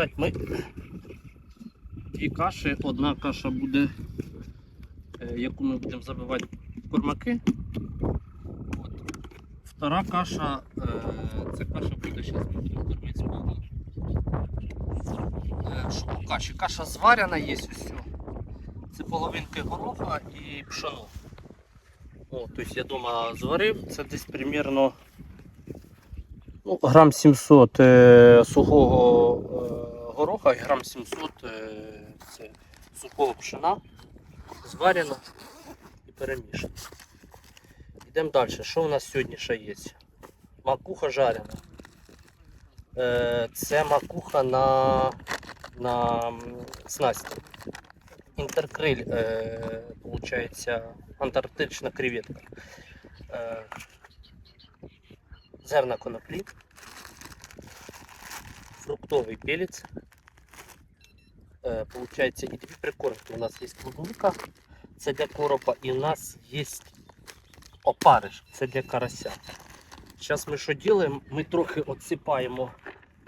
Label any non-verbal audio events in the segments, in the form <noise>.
мішати ми дві каші. Одна каша буде, е, яку ми будемо забивати кормаки. От. Втора каша, е, ця каша буде зараз ми будемо кормити з Що каші? Каша зварена є ось. Це половинки гороха і пшено. О, тобто я вдома зварив, це десь примерно ну, грам 700 е, сухого е, гороха грам 700 е, це сухого пшена. Зварено і перемішано. Йдемо далі. Що у нас сьогодні ще є? Макуха жарена. Е, це макуха на, на снасті. Інтеркриль, е, получається, антарктична креветка. Е, зерна коноплі, фруктовий пелець. Е, получається і дві прикормки. У нас є клубника, це для коропа, і у нас є опариш, це для карася. Зараз ми що робимо? Ми трохи отсипаємо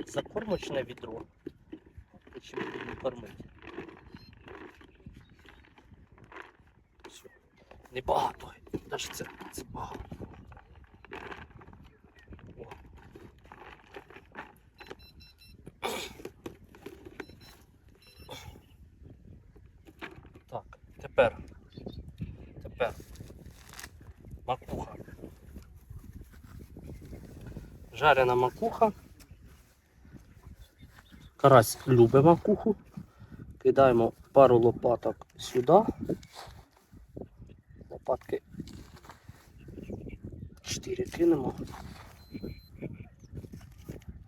закормочне відро. Чим будемо кормити. Все. Небагато. Навіть це, це багато. О. Так, тепер. Тепер. Макуха. Жарена макуха. Карась любить макуху. Кидаємо пару лопаток сюди. Лопатки 4 кинемо.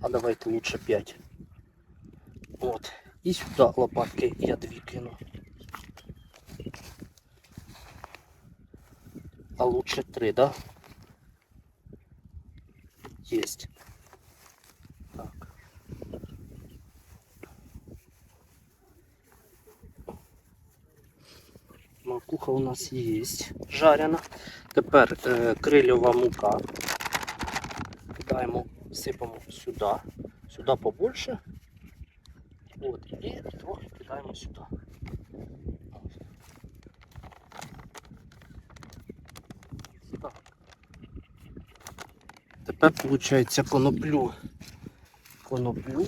А давайте лучше 5. От. І сюди лопатки я дві кину. А лучше три, да? Есть. Так. Макуха у нас є жарена. Тепер е, крильова мука. Кидаємо, сипемо сюди. Сюди побольше. От, і трохи кидаємо. Сюди. Тепер виходить коноплю. Коноплю.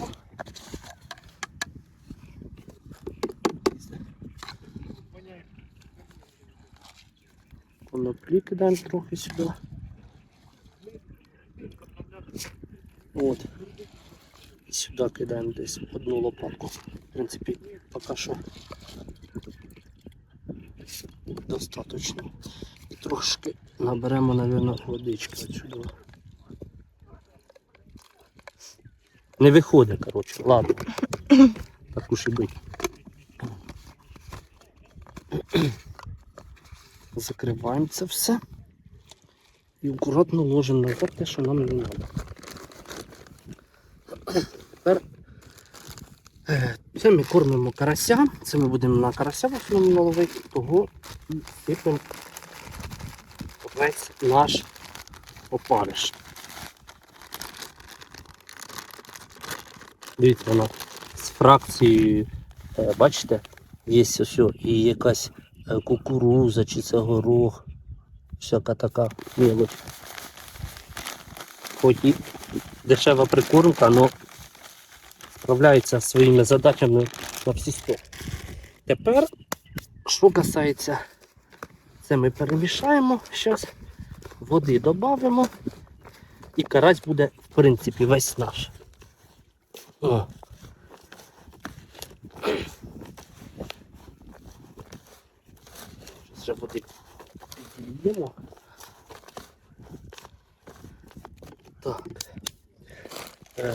Коноплі кидаємо трохи сюди. От. І сюди кидаємо десь одну лопатку. В принципі, поки що достатньо. І трошки наберемо, мабуть, водички отсюди. Не виходить, коротше, ладно. <clears throat> Так уж і бить. Закриваємо це все. І акуратно ложимо назад те, що нам не треба. Тепер е, це ми кормимо карася. Це ми будемо на карася в основному наловити, того і сипемо весь наш опариш. Дивіться, вона з фракцією, е, бачите, є ось і якась е, кукуруза чи це горох, всяка така мелочь. Хоч і дешева прикормка, але справляється своїми задачами на всі сто. Тепер, що касається, це ми перемішаємо, зараз води додамо і карась буде, в принципі, весь наш. О. Ще води підійдемо. Так. Е,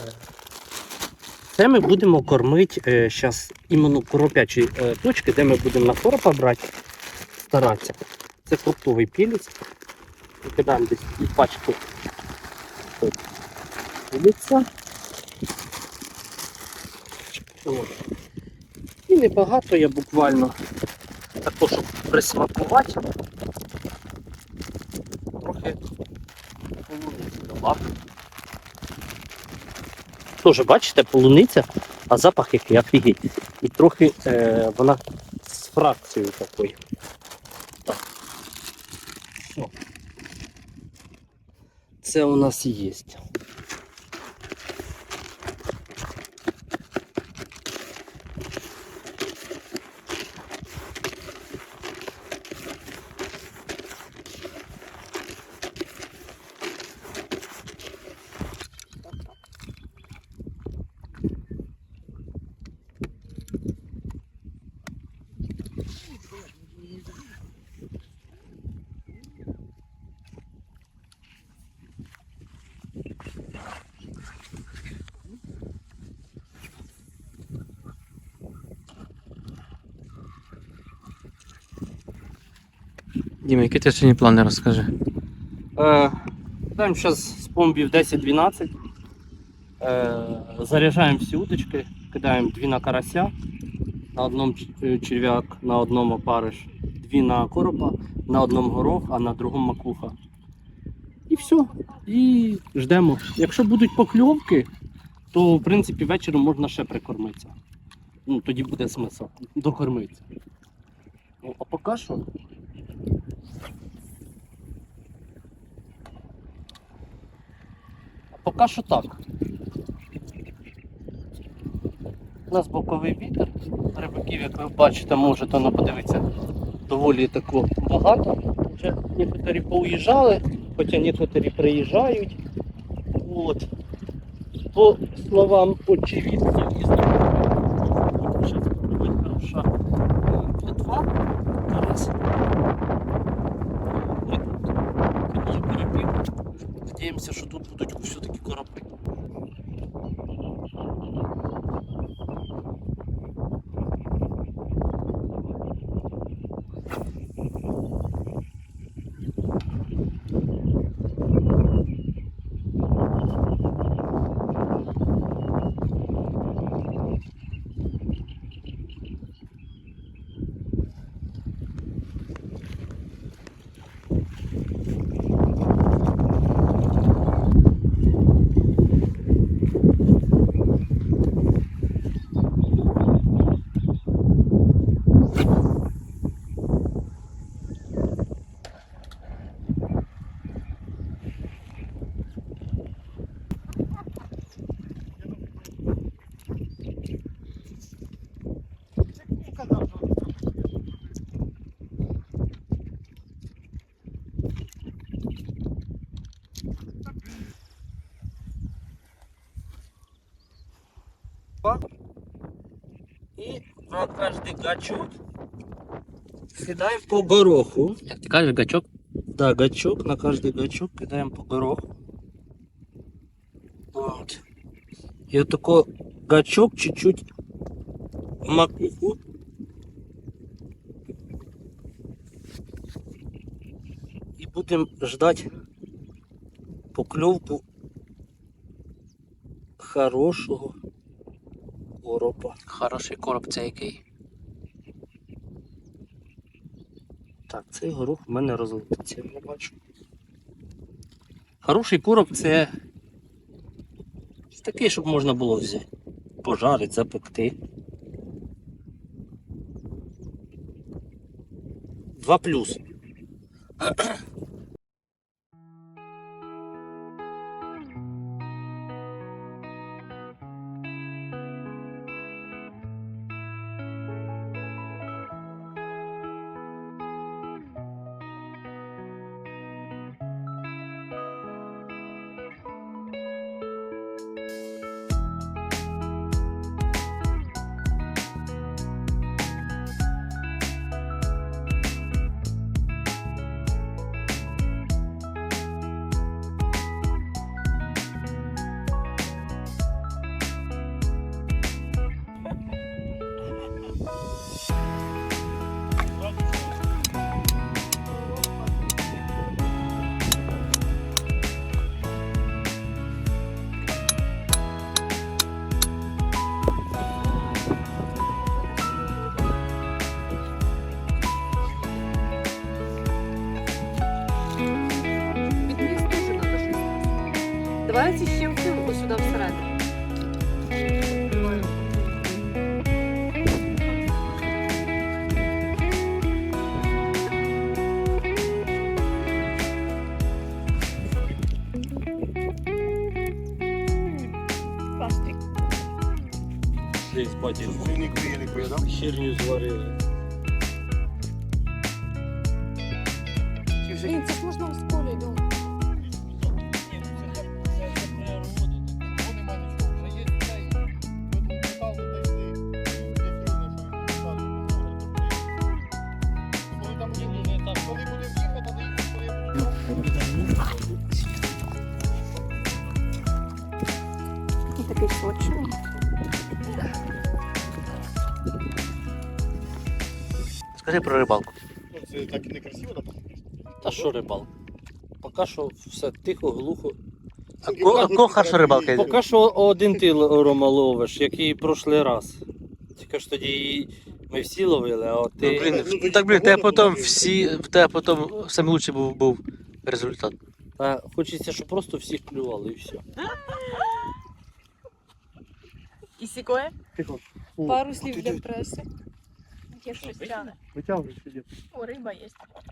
Це ми будемо кормити зараз іменно коропячі е, точки, де ми будемо на коропа брати, старатися. Це фруктовий пілець. Викидаємо десь і пачку от, пілеця. От. І небагато я буквально також, щоб присмакувати. Трохи полуниці добавлю. Тоже, бачите, полуниця, а запах який офігеть. І трохи е, вона з фракцією такою. Так. Все. Це у нас є. Діма, які ти сьогодні плани розкажи? Е, Даємо зараз з помбів 10-12. Е, заряджаємо всі удочки, кидаємо дві на карася, на одному е, черв'як, на одному опариш, дві на коропа, на одному горох, а на другому макуха. І все. І ждемо. Якщо будуть покльовки, то в принципі вечором можна ще прикормитися. Ну, тоді буде смисл докормитися. Ну, а поки що Поки що так. У нас боковий вітер. Рибаків, як ви бачите, можете ну, подивитися, доволі тако багато. Вже некоторі поуїжджали, хоча некоторі приїжджають. От. По словам очевидців і знайомих, наша е, плотва. Карась. Ми тут кинули перепів. Надіємося, що тут будуть все-таки кораблі. І на гачок кидаємо по гороху. Як ти кажеш, гачок? Да, гачок, на каждый гачок кидаем по гороху. И вот такой гачок чуть-чуть макуху. И будем ждать поклевку хорошего коропа. Хороший короб це який. Так, цей горох в мене розлетиться, я бачу. Хороший курок це такий, щоб можна було взяти. Пожарити, запекти. Два плюс. Скажи про рибалку. Це так некрасиво, да? Та що рибалка? Поки що все тихо, глухо. А ко- а ко хороша рибалка? Поки що один ти Рома ловиш, як і прошлий раз. Тільки ж тоді і ми всі ловили, а от ти. Ну, блін, Ну, так, блін, в тебе потім всі, в тебе потім найкращий був, був результат. Та хочеться, щоб просто всіх клювали і все. І сікоє? Тихо. Пару слів для преси. Є щось. Витягуй сюди. О, риба є.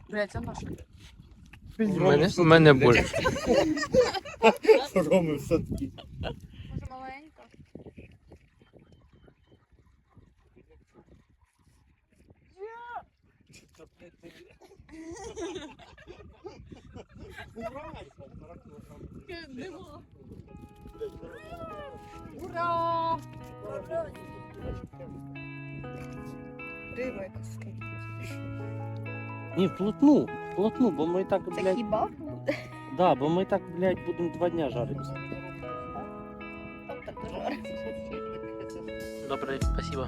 Блядь, це наша. У мене, у мене боль. Роми в садки. Може маленька? Ура! Риба якась скидка. Ні, вплотну, вплотну, бо ми так, Це блядь, хіба да, бо ми так, блядь, будемо два дня жаритися. Добре, спасибо.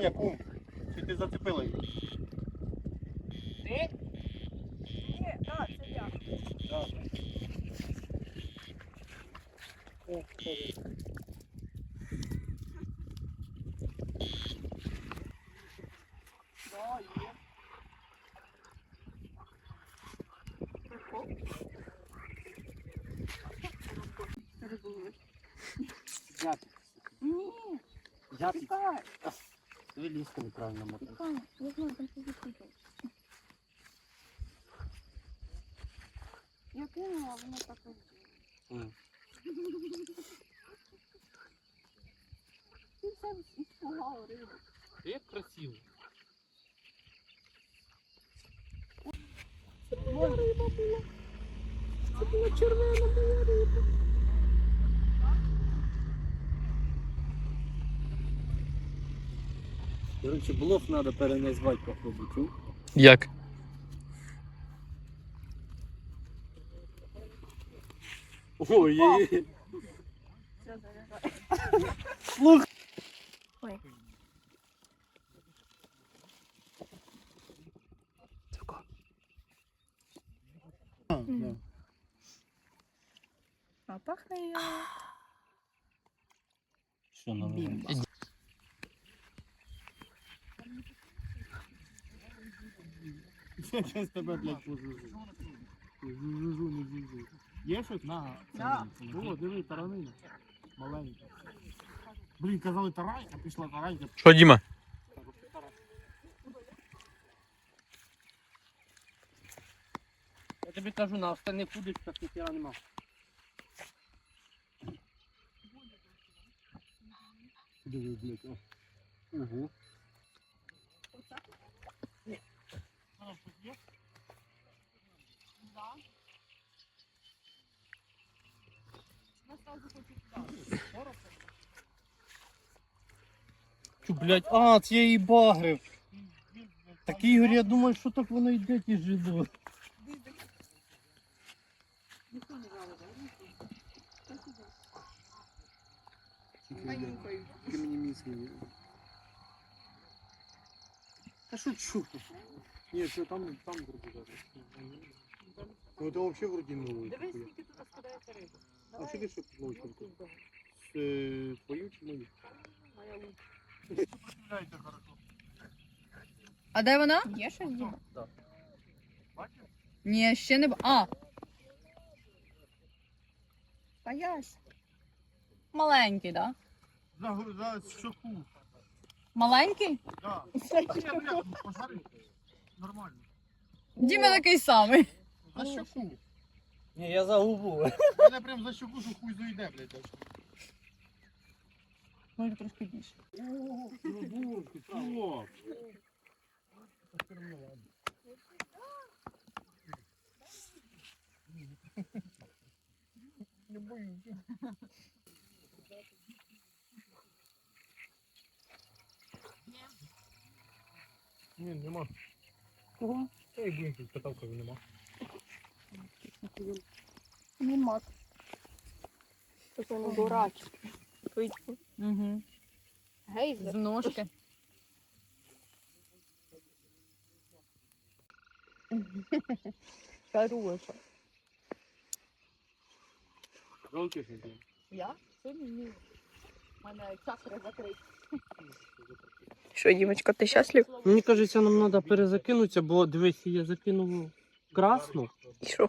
Сеня, кум, чи ти зацепила її? Ні, так, це я. Так. Взяти. Ні, Взяти. чекай, Ви ліску неправильно мотали. чекай. Я знаю, там щось закрито. Я кинула, воно так і М. Ти все іспугав рибу. Як красиво. Моя риба була. Це була червона моя риба. Короче, блог треба переназвати, чув? Як? Ой, слух. Ой. А. А пахне я. Що на Я зараз тебе, блядь, пожужу. Жужу, не жужу. Є щось? На. Да. О, диви, таранина. Маленька. Блін, казали тарань, а пішла таранька. Що, Діма? Я тобі кажу, на остальних удочках ніхера нема. Диви, блядь, о. Да. Чу, блядь, а, це я її багрив. Так, Ігор, я думаю, що так воно йде ті жидо. Тільки мені міцний. Та що чуху? Ні, це там, там вроді даже. Ну це взагалі вроді новий. Дивись, скільки туди складається риби. А що ти ще е, твою чи мою? Моя лук. А де вона? Є щось? Діма? Так. Ні, ще не. б- А! Та ясь. Маленький, так? Да? За, за щоку. Маленький? Бля, пожари. Нормально. Діма такий самий. За щоку. Ні, я за губу. Мене прям за щоку, що хуй зайде, блядь. Може трошки більше. О, ну. Не боюся. Ні, нема. Кого? Та й блін, тут катавкою нема. Нема. Такий не дурачий. Угу. Гейзер. З ножки. Хороша. Жовтий сидів. Я? Сьогодні ні. У мене чакри закриті. Що, Дімочка, ти щаслив? Мені кажеться, нам треба перезакинутися, бо дивись, я закинув красну, І що?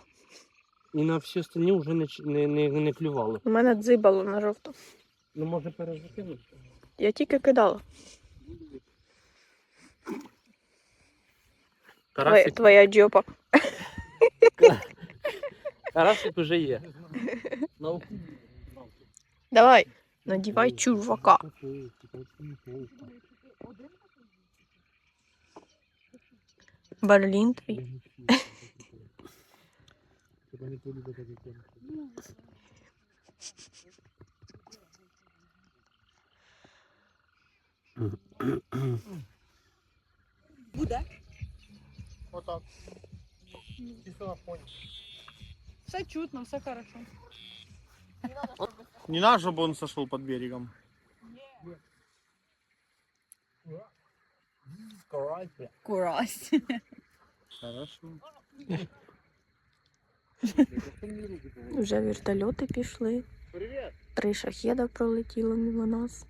і на всі останні вже не, ч- не, не, не клювало. У мене дзибало на жовту. Ну може перезакинутися. Я тільки кидала. Твоя, Карасик, твоя джопа. <laughs> карасик вже є. Давай, надівай чувака. Берлін твій. Отак. І все на фоні. Все чутно, все хорошо. Не надо, чтобы он сошел под берегом. Курась. Хорошо. Вже вертольоти пішли. Три шахеда пролетіло мимо нас.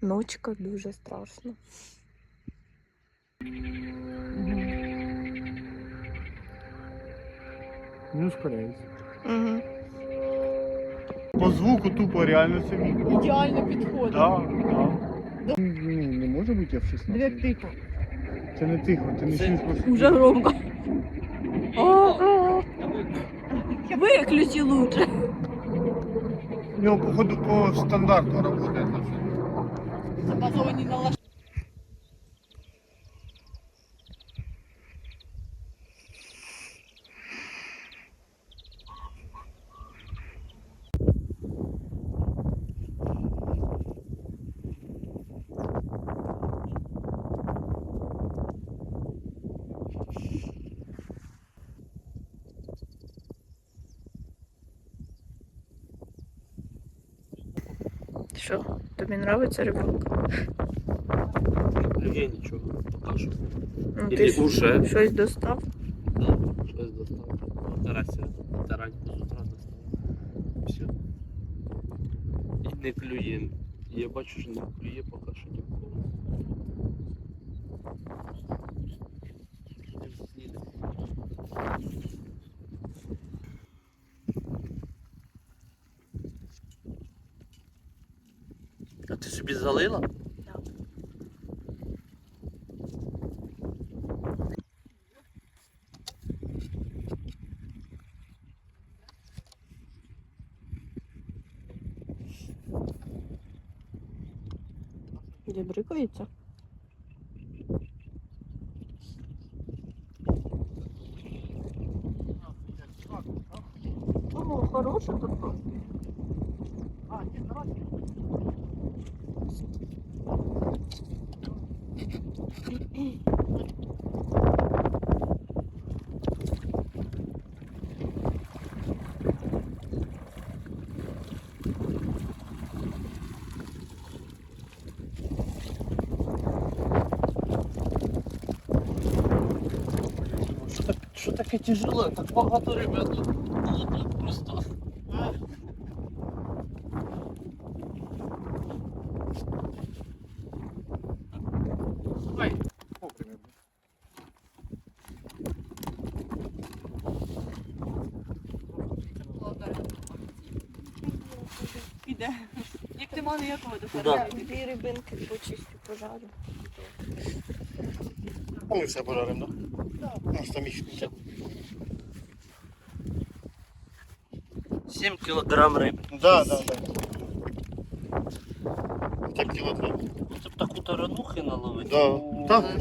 Ночка дуже страшно. Не ускоряйся. Угу. По звуку тупо реально самі. Ідеально підходить. Да, да. Може бути в 16. Дві тихо. Це не тихо, ти не чуєш просто. Уже громко. Виключи лучше. У нього, походу, по стандарту працює. Забазовані на Що, тобі подобається рибалка? Я нічого. Поки що. Ну, Ілі ти ж уже. щось достав? Да, щось достав. Тарася. Тарань з утра достав. Все. І не клює. Я бачу, що не клює поки що нікого. Їде. А ти собі залила? Де брикається? О, хороше тут. А, ні, давай. Що, так, що таке тяжеле? Так багато ребят. Як нема ніякого Дві рибинки почистю пожарю. А ми все пожаримо, так? У нас там їх не 7 кілограм риби. Да, да, да. Так кіло два. Це б таку таранухи наловити. Да. Так.